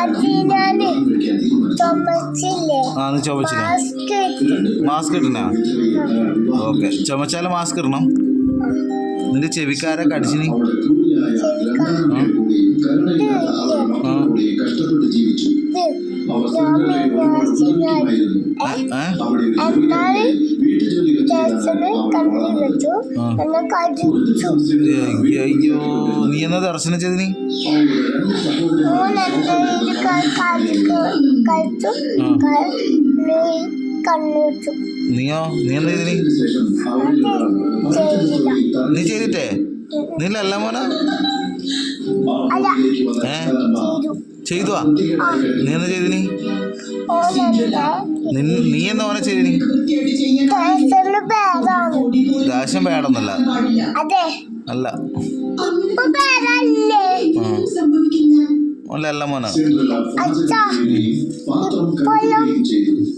അതിനാല് ചുമച്ചില്ലേ? മാസ്ക് ഇടണ? ഓക്കെ. ചുമച്ചാൽ മാസ്ക് ഇടണം. നിന്റെ ചെവിക്കാരെ കടിച്ചിനി. കഷ്ടപ്പെട്ട് ജീവിച്ചു ആ കണ്ണി വെച്ചു. എന്നെ കടിച്ചു. അയ്യോ, നീ? എന്നാ ദർശനം എന്റെ കടിച്ചു കഴിച്ചു ആ. കണ്ണു വെച്ചു. നീയോ? നീ എന്താ ചെയ്തിനി നീ ചെയ്തിട്ടേ? നീല്ലല്ല മോന? ഏ? ചെയ്തു. ചെയ്തുവാ? നീ? എന്താ ചെയ്തിനി നീ എന്താ മോനെ ചെയ്തിനി പേടൊന്നല്ല. അതെ. അല്ല. അല്ല അല്ല മോന. അച്ഛാ.